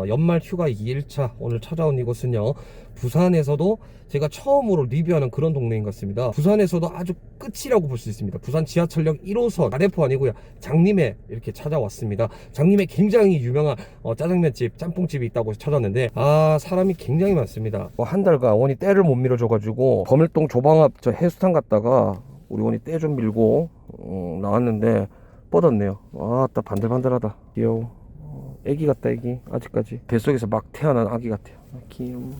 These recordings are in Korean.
어, 연말 휴가 2일차 오늘 찾아온 이곳은요 부산에서도 제가 처음으로 리뷰하는 그런 동네인 것 같습니다. 부산에서도 아주 끝이라고 볼 수 있습니다. 부산 지하철역 1호선 가대포 아니고요 장림에 이렇게 찾아왔습니다. 장림에 굉장히 유명한 어, 짜장면집 짬뽕집이 있다고 찾았는데 아 사람이 굉장히 많습니다. 뭐 한 달간 원이 때를 못 밀어줘가지고 범일동 조방앞 저 해수탕 갔다가 우리 원이 때 좀 밀고 어, 나왔는데 뻗었네요. 아따 반들반들하다. 귀여워 애기 같다 애기. 아직까지. 뱃속에서 막 태어난 아기 같아요. 아, 귀여워.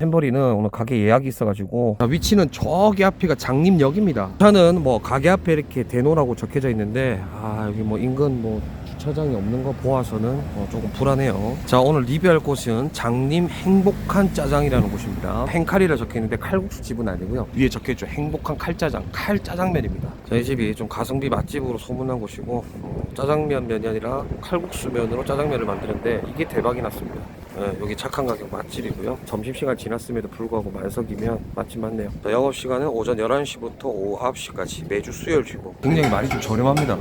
햄버리는 오늘 가게 예약이 있어가지고. 자, 위치는 저기 앞에가 장림역입니다. 저는 뭐 가게 앞에 이렇게 대노라고 적혀져 있는데 아 여기 뭐 인근 뭐 주차장이 없는 거 보아서는 어, 조금 불안해요. 자 오늘 리뷰할 곳은 장림 행복한 짜장이라는 곳입니다. 행칼이라 적혀 있는데 칼국수 집은 아니고요. 위에 적혀 있죠. 행복한 칼짜장. 칼짜장면입니다. 저희 집이 좀 가성비 맛집으로 소문난 곳이고 어, 짜장면 면이 아니라 칼국수 면으로 짜장면을 만드는데 이게 대박이 났습니다 예, 여기 착한 가격 맛집이고요. 점심시간 지났음에도 불구하고 만석이면 맛집 맞네요. 자, 영업시간은 오전 11시부터 오후 9시까지 매주 수요일 쉬고 굉장히 많이 좀 저렴합니다.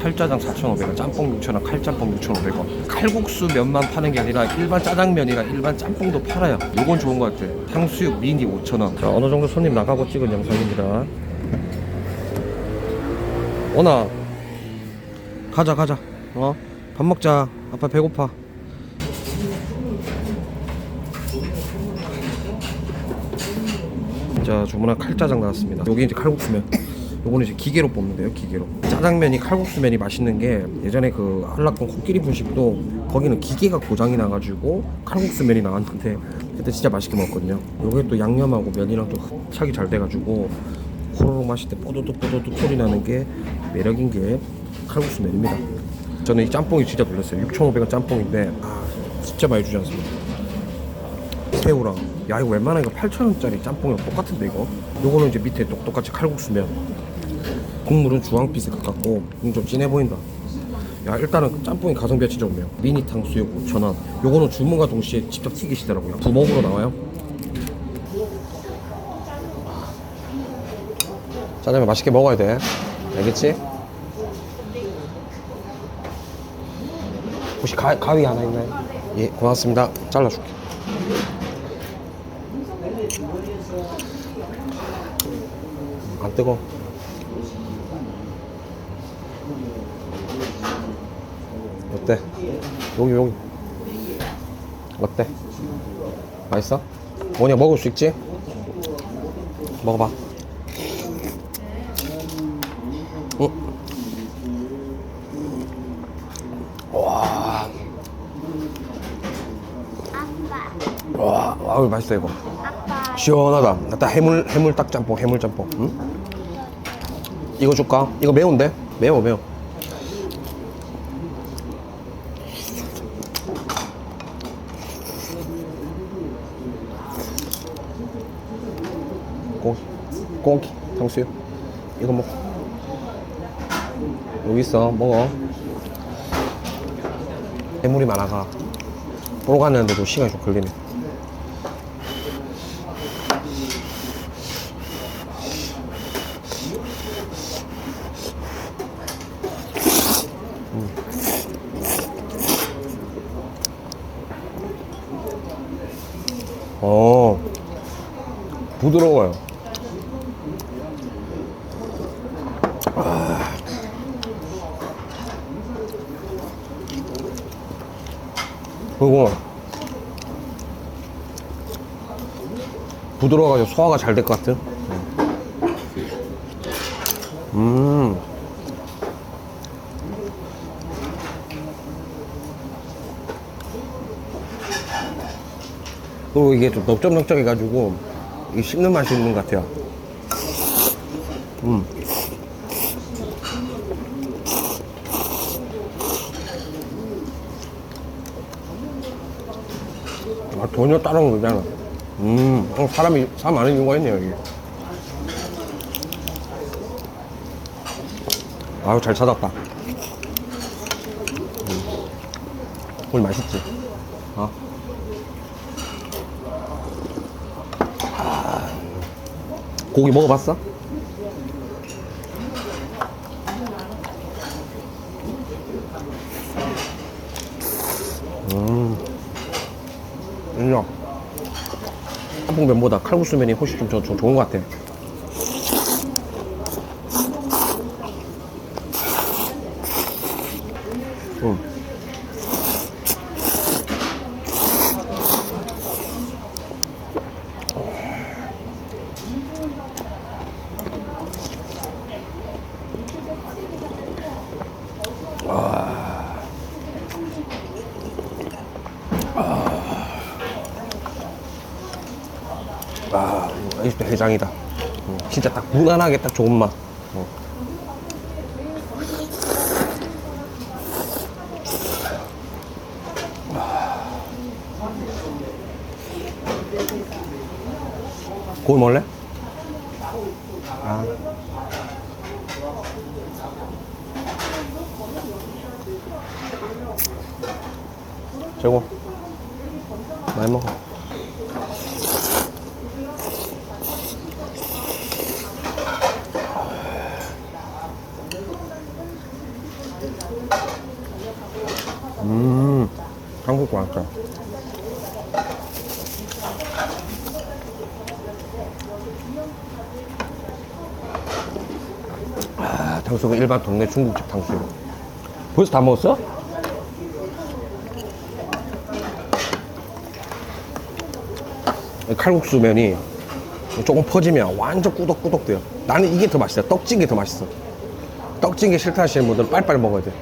칼짜장 4,500원, 짬뽕 6,000원, 칼짬뽕 6,500원. 칼국수 면만 파는 게 아니라 일반 짜장면이나 일반 짬뽕도 팔아요. 요건 좋은 것 같아요. 탕수육 미니 5,000원. 자, 어느 정도 손님 나가고 찍은 영상입니다. 오나 가자 가자 어? 밥 먹자 아빠 배고파 자 주문한 칼짜장 나왔습니다. 여기 이제 칼국수면. 요거는 이제 기계로 뽑는데요 기계로. 짜장면이 칼국수면이 맛있는 게 예전에 그 한라봉 코끼리 분식도 거기는 기계가 고장이 나가지고 칼국수면이 나왔는데 그때 진짜 맛있게 먹었거든요. 요게 또 양념하고 면이랑 또 흡착이 잘 돼가지고 호로록 마실 때 뽀도득 뽀도득 소리 나는 게 매력인 게 칼국수면입니다. 저는 이 짬뽕이 진짜 놀랐어요. 6,500원 짬뽕인데 아 진짜 많이 주지 않습니까? 새우랑 야 이거 웬만한 이거 8,000원짜리 짬뽕이랑 똑같은데 이거? 요거는 이제 밑에 똑똑같이 칼국수면 국물은 주황빛에 가깝고 음, 좀 진해 보인다. 야 일단은 짬뽕이 가성비가 진짜 좋네요. 미니 탕수육 5,000원. 요거는 주문과 동시에 직접 튀기시더라고요. 부먹으로 나와요. 짜장면 맛있게 먹어야 돼. 알겠지? 혹시 가, 가위 하나 있나요? 예 고맙습니다. 잘라줄게 안 뜨거. 어때? 여기 여기. 어때? 맛있어? 뭐냐 먹을 수 있지? 먹어봐. 응. 와. 와, 맛있다 이거. 시원하다. 딱 해물 해물 딱 짬뽕, 해물 짬뽕. 응? 이거 줄까? 이거 매운데? 매워 매워. 고기, 고기, 탕수육. 이거 먹어. 여기 있어, 먹어. 해물이 많아가. 보러 갔는데도 시간이 좀 걸리네. 어 부드러워요. 아. 그리고 부드러워가지고 소화가 잘 될 것 같은 음. 그리고 이게 좀 넓적넓적해가지고 이 씹는 맛이 있는 것 같아요. 음. 아, 전혀 다른 거잖아. 음, 어, 사람이, 사람 많은 이유가 있네요, 여기. 아유, 잘 찾았다. 음. 오늘 맛있지? 어? 고기 먹어봤어? 음. 인정. 한국면보다 칼국수면이 훨씬 좀, 저- 좀 좋은 것 같아. 아, 이집트 해장이다. 음, 진짜 딱 무난하게 딱 좋은 맛. 어. 고기 먹을래? 아. 최고. 많이 먹어. 음, 한국 맛있다. 아, 탕수육은 일반 동네 중국집 탕수육. 벌써 다 먹었어? 이 칼국수 면이 조금 퍼지면 완전 꾸덕꾸덕 돼요. 나는 이게 더 맛있어. 떡진 게 더 맛있어. 떡진 게 싫다 하시는 분들은 빨리빨리 먹어야 돼.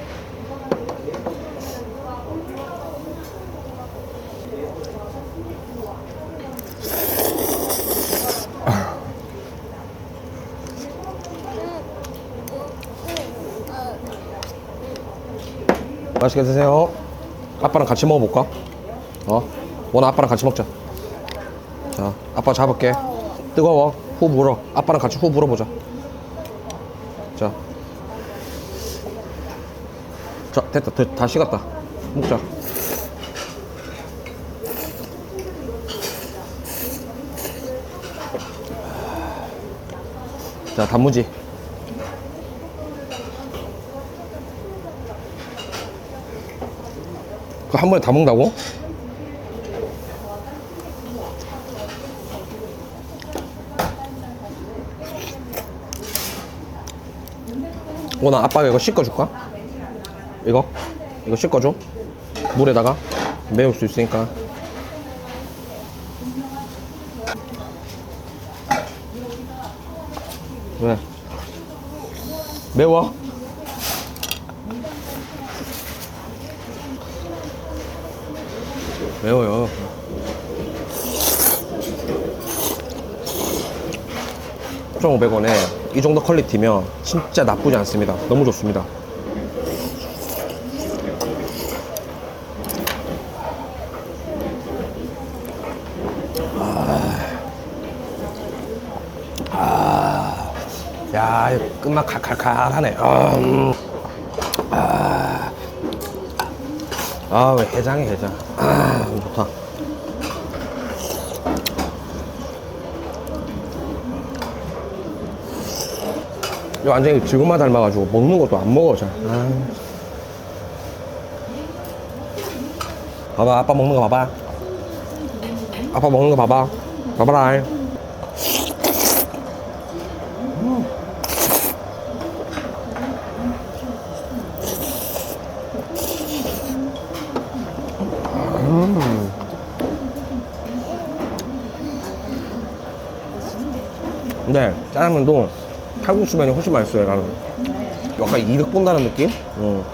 맛있게 드세요. 아빠랑 같이 먹어볼까? 어? 원아 아빠랑 같이 먹자. 자, 아빠 잡을게. 뜨거워. 후 불어. 아빠랑 같이 후 불어보자. 자. 자, 됐다. 다, 다 식었다. 먹자. 자, 단무지. 그거 한 번에 다 먹는다고? 오나 아빠가 이거 씻어줄까? 이거? 이거 씻어줘? 물에다가 매울 수 있으니까 왜? 매워? 매워요 1,500원에 이 정도 퀄리티면 진짜 나쁘지 않습니다. 너무 좋습니다. 아, 아, 야, 끝맛 칼칼칼하네. 아, 음. 아, 아, 왜 해장이 해장. 아, 좋다. 이거 완전히 지금만 닮아가지고 먹는 것도 안 먹어 잘. 아. 봐봐 아빠 먹는 거 봐봐 아빠 먹는 거 봐봐 봐봐라 음. 근데 짜장면도 칼국수면이 훨씬 맛있어요 나는 약간 이득 본다는 느낌? 어.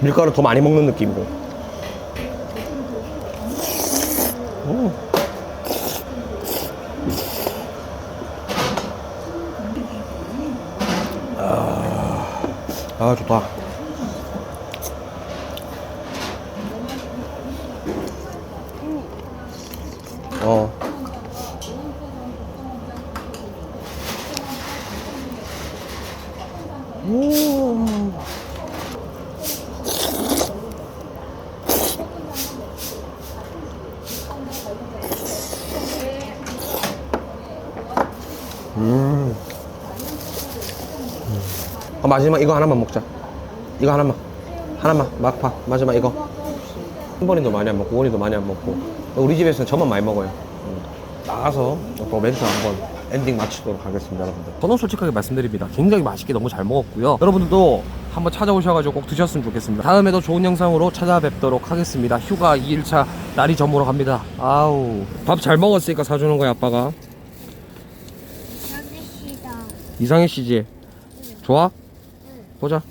밀가루 더 많이 먹는 느낌이고 음. 아, 아 좋다 어 어, 마지막 이거 하나만 먹자. 이거 하나만. 하나만. 막파. 마지막 이거. 한 번이도 많이 안 먹고 원이도 많이 안 먹고 우리 집에서는 저만 많이 먹어요 음. 나가서 또 멘트 한번 엔딩 마치도록 하겠습니다 여러분들 저는 솔직하게 말씀드립니다. 굉장히 맛있게 너무 잘 먹었고요. 여러분들도 한번 찾아오셔가지고 꼭 드셨으면 좋겠습니다. 다음에도 좋은 영상으로 찾아뵙도록 하겠습니다. 휴가 2일차 날이 저물어 갑니다. 아우. 밥 잘 먹었으니까 사주는 거야, 아빠가. 이상해 씨지? 좋아? 보자.